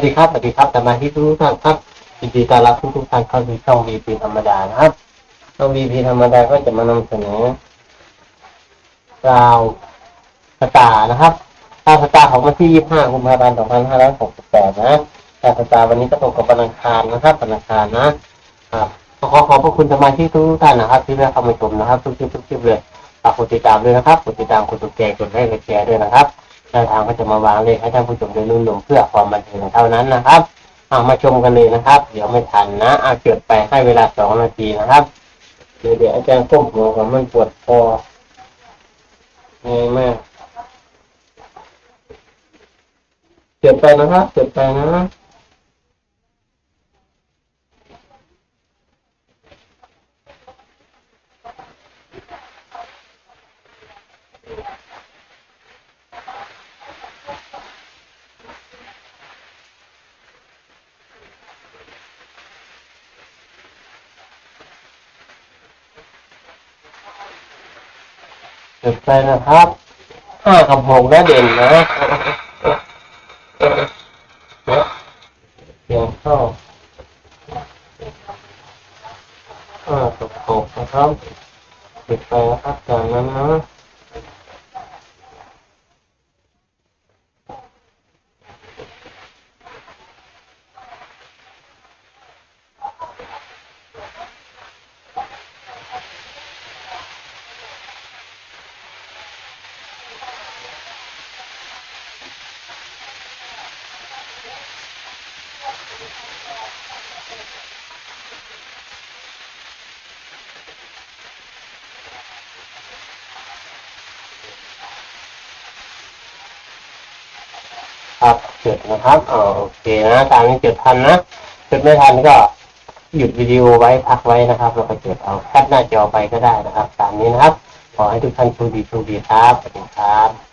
วัสดีครับสวัสดีครับสมาชิกทุกท่านครับยินดีต้อนรับทุกทุกท่านเข้าสู่ช่อง VP ธรรมดานะครับช่อง VP ธรรมดาก็จะมานำเสนอราวสตาร์นะครับราวสตาร์ของวันที่ 25กุมภาพันธ์2568 นะราวสตาร์วันนี้ก็ตรงกับวันอังคารนะครับวันอังคารนะครับขอขอบพระคุณสมาชิกทุกท่านนะครับ ที่ได้เข้ามาชมนะครับ ทุกคลิปทุกคลิปเลยฝากกดติดตามด้วยนะครับกดติดตามกดถูกใจกดไลค์กดแชร์ด้วยนะครับ แนวทางก็จะมาวางเลขให้ท่านผู้ชมได้รุ่นลงเพื่อความบันเทิงเท่านั้นนะครับเอามาชมกันเลยนะครับ เดี๋ยวไม่ทันนะเอาเกิดไปให้เวลาสองนาทีนะครับ เดี๋ยวเดี๋ยวอาจารย์ก้มหัวผมมันปวดคอง่ายมากเกิดไปนะครับเกิดไปนะ เกิดไปนะครับห้ากับหกนะเด่นนะเสียงเข้าห้ากับหกนะครับเกิดไปนะครับจากนั้นนะ ครับเกิดนะครับอ๋อโอเคนะตามนี้เกิดทันนะเกิดไม่ทันก็หยุดวิดีโอไว้พักไว้นะครับแล้วก็เกิดเอาแคปหน้าจอไปก็ได้นะครับ ตามนี้นะครับ ขอให้ทุกท่านโชคดีโชคดีครับสวัสดีครับ